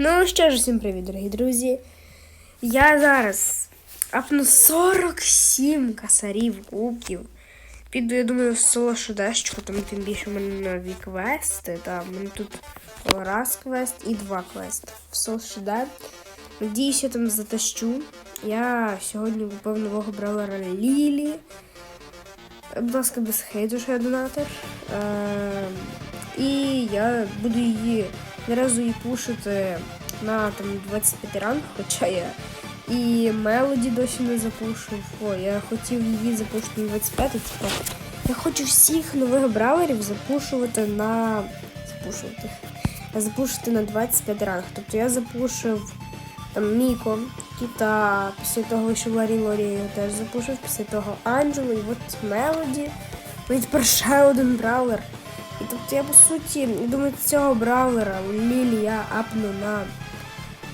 Ну що ж, всім привіт, дорогі друзі. Я зараз апну 47 касарів кубків. Піду, я думаю, в село Шудешечко, там тим більше в мене нові квести. Та, в мене тут раз квест і два квести. В село Шуде. Надіюсь, я там затащу. Я сьогодні купив нового бравлера Лілі. Будь ласка, без хейту, що я донатор. Е, і я буду її одразу її пушити на там 25 ранг, хоча я і Мелоді досі не запушив. О, я хотів її запушити на 25, типу. Я хочу всіх нових браверів запушувати на. запушувати. Запушити на 25 ранг. Тобто я запушив там Міко, Кіта, після того вийшов Ларі Лорі, я теж запушив, після того Анджелу, і от Мелоді. І тепер ще один бравлер. І тобто я по суті, думаю, цього бравлера у Лілі я апну на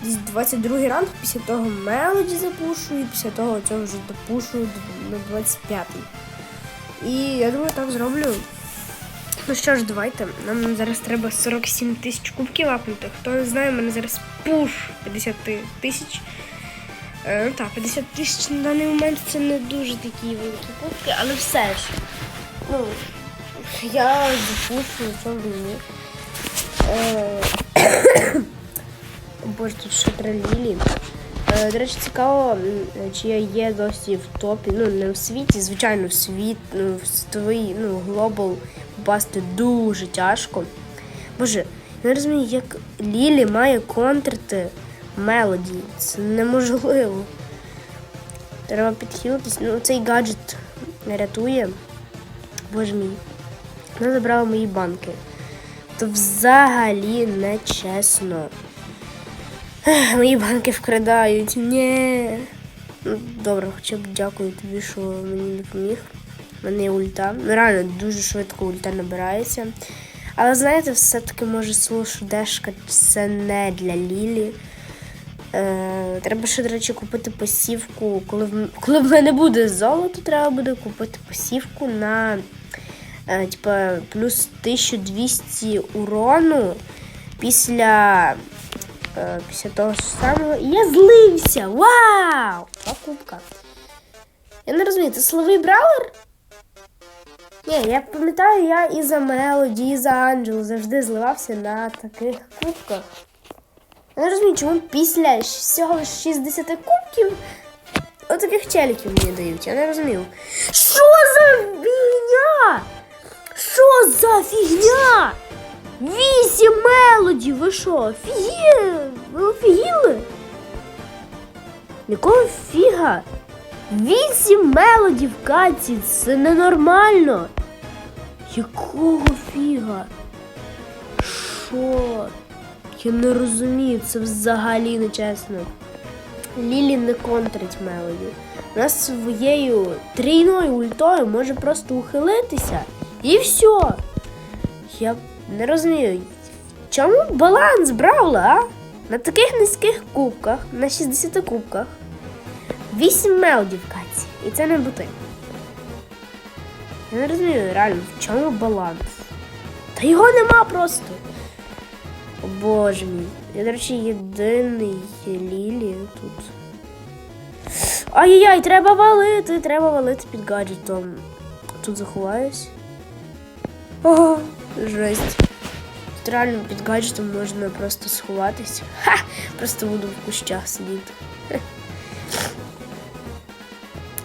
десь 22 ранг, після того Мелоді запушу, і після того цього вже допушу на 25-й. І я думаю, так зроблю. Ну що ж, давайте. Нам зараз треба 47 тисяч кубків апнути. Хто не знає, у мене зараз пуш 50 тисяч. Е, ну так, 50 тисяч на даний момент це не дуже такі великі кубки, але все ж. Ну, я запущу, що мені. Е, Боже, тут шатра Лілі. Е, До речі, цікаво, чи я є досі в топі. Ну, не в світі, звичайно, в світ, ну, в свій, ну, глобал попасти дуже тяжко. Боже, я не розумію, як Лілі має контрити мелоді. Це неможливо. Треба підхилитись. Ну, цей гаджет рятує. Боже мій. Вона забрала мої банки. То взагалі не чесно. Ех, Мої банки вкрадають. Ні. Ну, добре, хоча б дякую тобі, що мені допоміг. У мене є ульта. Ну, реально дуже швидко ульта набирається. Але знаєте, все-таки може Шудешка це не для Лілі. Е, треба ще, до речі, купити посівку. Коли в, коли в мене буде золото, треба буде купити посівку на типа, плюс 1200 урону після, е, після того самого. Я злився! Вау! Покупка. Я не розумію, це силовий браулер? Ні, я пам'ятаю, я і за Мелоді, і за Анджелу завжди зливався на таких кубках. Я не розумію, чому після всього лиш 60 кубків отаких челіків мені дають. Я не розумію. Що за фігня? Що за фігня? Вісім мелоді, ви що? Офігіли? Ви офігіли? Якого фіга? Вісім в каці, це ненормально. Якого фіга? Що? Я не розумію, це взагалі не чесно. Лілі не контрить Мелоді. Вона своєю трійною ультою може просто ухилитися. І все. Я не розумію, в чому баланс Бравла, а? На таких низьких кубках, на 60 кубках. 8 мелодів в каці. І це не бути. Я не розумію, реально, в чому баланс? Та його нема просто. О боже мій. Я, до речі, єдиний Лілі тут. Ай-яй-яй, треба валити, треба валити під гаджетом. Тут заховаюсь. О, жесть. Тут реально під гаджетом можна просто сховатись. Ха! Просто буду в кущах сидіти.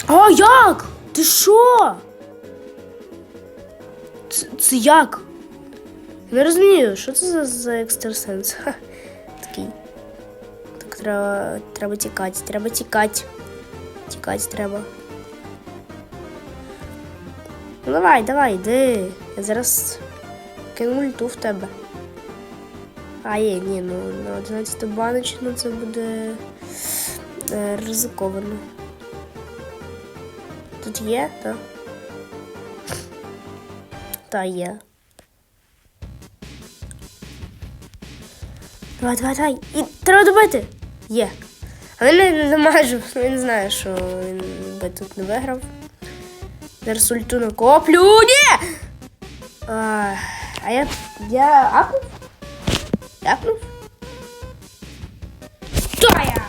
А як? Ти що? Це, це як? Не розумію, що це за, за екстрасенс? Ха, такий. Так треба, треба тікати, треба тікати. Тікати треба. Ну давай, давай, йди. Я зараз кину ульту в тебе. А є, ні, ну на 11 баночну це буде е, ризиковано. Тут є, так? Та є. Давай, давай, давай. І треба добити. Є. Але не, не майже, він знає, що він би тут не виграв. Зараз накоплю. Ні! А, а я... Я апнув? Я апнув? Та я!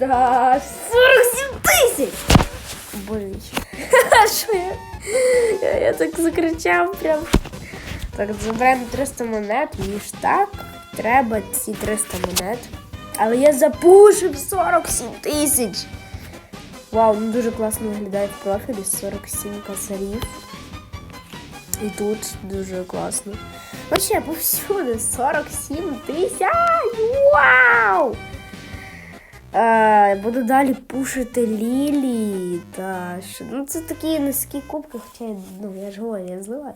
Да, 47 тисяч! Боже, що я? я? Я так закричал прям. Так, забираємо 300 монет, ніж так. Треба ці 300 монет. Але я запушив 47 тисяч. Вау, ну дуже класно виглядає в профілі 47 косарів. І тут дуже класно. Вообще повсюди 47 тисяч! Вау! Е, буду далі пушити Лілі. Та, що, ну це такі низькі кубки, хоча ну, я ж говорю, я зливаю.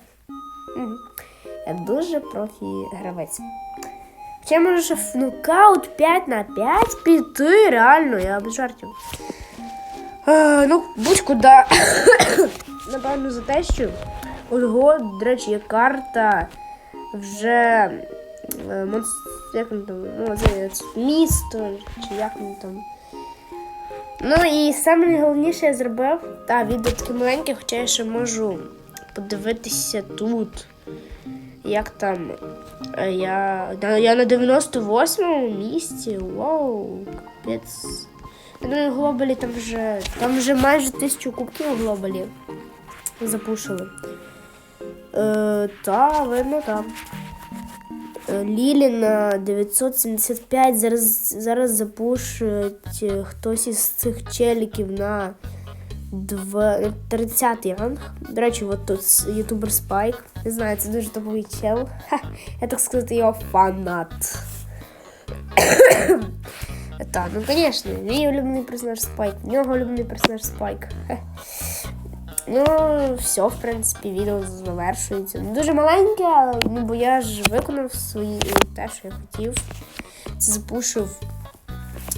Я дуже профі гравець. Хоча може в нокаут 5 на 5 піти, реально, я без жартів. Е, ну, будь-куди. Напевно, за те, що Ого, до речі, є карта вже е, монс... як воно там, ну, місто, чи як воно там. Ну і саме найголовніше я зробив, та відео таке маленьке, хоча я ще можу подивитися тут. Як там. е, Я, я на 98-му місці. Вау, капець. Думаю, в глобалі там вже. Там вже майже тисячу кубків у глобалі запушили. Е, та, видно там. Е, Лілі на 975 зараз, зараз запушить е, хтось із цих челіків на 30 ранг. До речі, от тут ютубер Спайк. Не знаю, це дуже топовий чел. Ха, я так сказати, його фанат. Так, ну звісно, мій улюблений персонаж Спайк, в нього улюблений персонаж Спайк. Ну, все, в принципі, відео завершується. Не дуже маленьке, але ну, бо я ж виконав свої те, що я хотів. Це запушив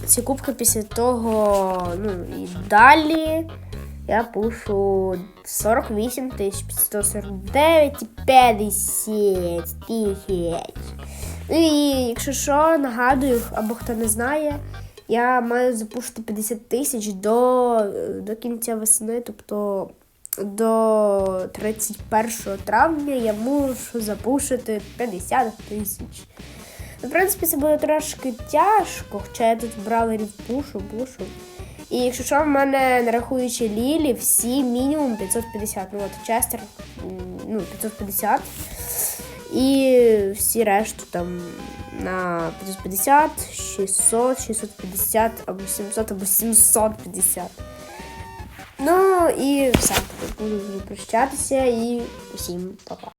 ці кубки після того. Ну і далі я пушу 48 тисяч 149 і 50 тисяч. Ну і якщо що, нагадую, або хто не знає, я маю запушити 50 тисяч до, до кінця весни, тобто до 31 травня я мушу запушити 50 тисяч. Ну, в принципі, це буде трошки тяжко, хоча я тут бравлерів пушу, пушу. І якщо що, в мене, не рахуючи Лілі, всі мінімум 550. Ну от Честер, ну, 550. І всі решту там на 550, 600, 650 або 700, або 750. Ну і все. Буду прощатися і усім па-па.